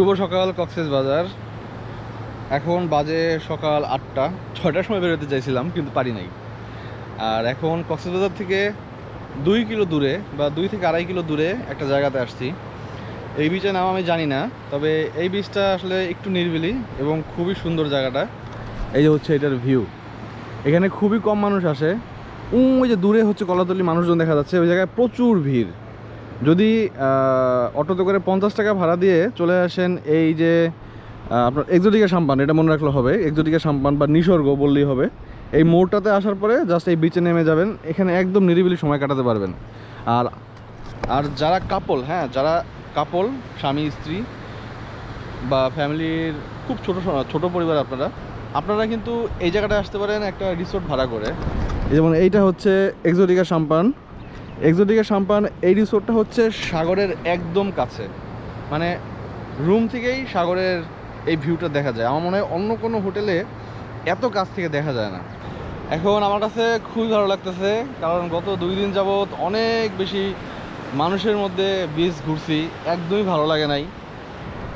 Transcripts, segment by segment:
শুভ সকাল, কক্সেস বাজার। এখন বাজে সকাল আটটা। ছয়টার সময় বেরোতে চাইছিলাম, কিন্তু পারি নাই। আর এখন কক্সেস বাজার থেকে দুই কিলো দূরে বা দুই থেকে আড়াই কিলো দূরে একটা জায়গাতে আসছি। এই বিচের নাম আমি জানি না, তবে এই বিচটা আসলে একটু নিরিবিলি এবং খুবই সুন্দর জায়গাটা। এই যে হচ্ছে এটার ভিউ এখানে খুবই কম মানুষ আসে। ওই যে দূরে হচ্ছে কলাতলি, মানুষজন দেখা যাচ্ছে। ওই জায়গায় প্রচুর ভিড়। যদি অটোতে করে পঞ্চাশ টাকা ভাড়া দিয়ে চলে আসেন এই যে আপনার এক্সোটিকা সাম্পান এটা মনে রাখলে হবে এক্সোটিকা সাম্পান বা নিসর্গ বললেই হবে। এই মোড়টাতে আসার পরে জাস্ট এই বিচে নেমে যাবেন, এখানে একদম নিরিবিলি সময় কাটাতে পারবেন। আর আর যারা কাপল হ্যাঁ যারা কাপল স্বামী, স্ত্রী বা ফ্যামিলির খুব ছোট ছোট পরিবার আপনারা আপনারা কিন্তু এই জায়গাটায় আসতে পারেন একটা রিসোর্ট ভাড়া করে। যেমন এইটা হচ্ছে এক্সোটিকা সাম্পান এক্সোটিকা সাম্পান এই রিসোর্টটা হচ্ছে সাগরের একদম কাছে। মানে রুম থেকেই সাগরের এই ভিউটা দেখা যায়। আমার মনে হয় অন্য কোনো হোটেলে এত কাছ থেকে দেখা যায় না। এখন আমার কাছে খুবই ভালো লাগতেছে, কারণ গত দুই দিন যাবৎ অনেক বেশি মানুষের মধ্যে বীজ ঘুরছি, একদমই ভালো লাগে নাই।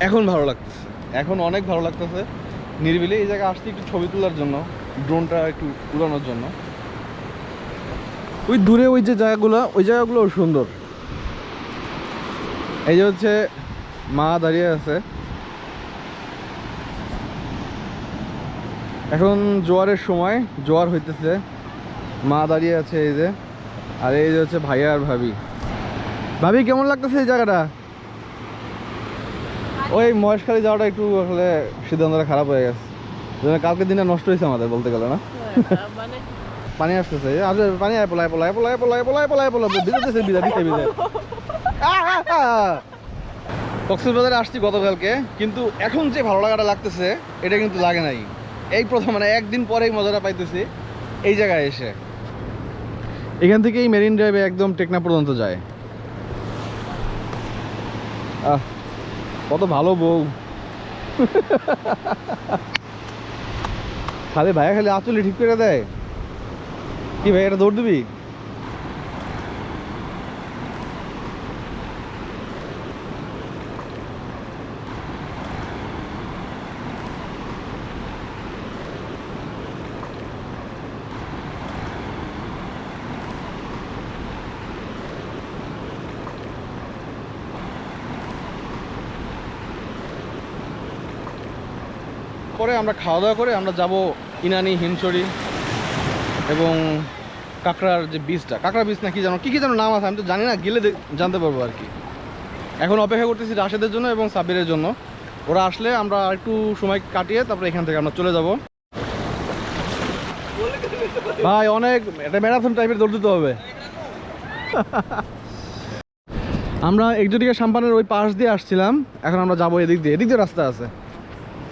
এখন ভালো লাগতেছে। এখন অনেক ভালো লাগতেছে। নিরিবিলি এই জায়গায় আসছি একটু ছবি তোলার জন্য ড্রোনটা একটু উড়ানোর জন্য। ওই দূরে ওই যে জায়গাগুলো, ওই জায়গাগুলো সুন্দর। এই যে হচ্ছে মা দাঁড়িয়ে আছে। এখন জোয়ারের সময়, জোয়ার হইতেছে। মা দাঁড়িয়ে আছে এই যে। আর এই যে হচ্ছে ভাইয়া আর ভাবি। ভাবি, কেমন লাগতেছে এই জায়গাটা? ওই মহেশখালী যাওয়াটা একটু আসলে সিদ্ধান্তটা খারাপ হয়ে গেছে। কালকে দিনটা নষ্ট হয়েছে আমাদের, বলতে গেলে না? মানে পানি আসতেছে আর পানি আয় পোলায় পোলায় পোলায় পোলায় পোলায় পোলায় পোলায় দিতেছে বিদা দিতে বিদা কক্সবাজারে আসছি গতকালকে, কিন্তু এখন যে ভালো লাগাটা লাগতেছে, এটা কিন্তু লাগে নাই। এই প্রথম মানে একদিন পরেই মজাটা পাইতেছি, এই জায়গায় এসে। এখান থেকেই মেরিন ড্রাইভে একদম টেকনা পর্যন্ত যায়। আহ, কত ভালো বউ। খালি ভাইয়া খালি আঁচলে ঠিক করে দেয়। কি ভাই এটা দৌড় দিবি? পরে আমরা খাওয়া দাওয়া করে আমরা যাব ইনানি হিমছড়ি এবং কাঁকড়ার যে বীজটা কাঁকড়া বীজ না কি জানো? কী কী যেন নাম আছে, আমি তো জানি না, গেলে জানতে পারব আর কি। এখন অপেক্ষা করতেছি রাশেদের জন্য এবং সাব্বিরের জন্য। ওরা আসলে আমরা একটু সময় কাটিয়ে তারপরে এখান থেকে আমরা চলে যাব। ভাই, অনেক, এটা ম্যারাথন টাইপের দৌড় দিতে হবে। আমরা একজোটিকা সাম্পানের ওই পাশ দিয়ে আসছিলাম, এখন আমরা যাব এদিক দিয়ে। এদিক দিয়ে রাস্তা আছে।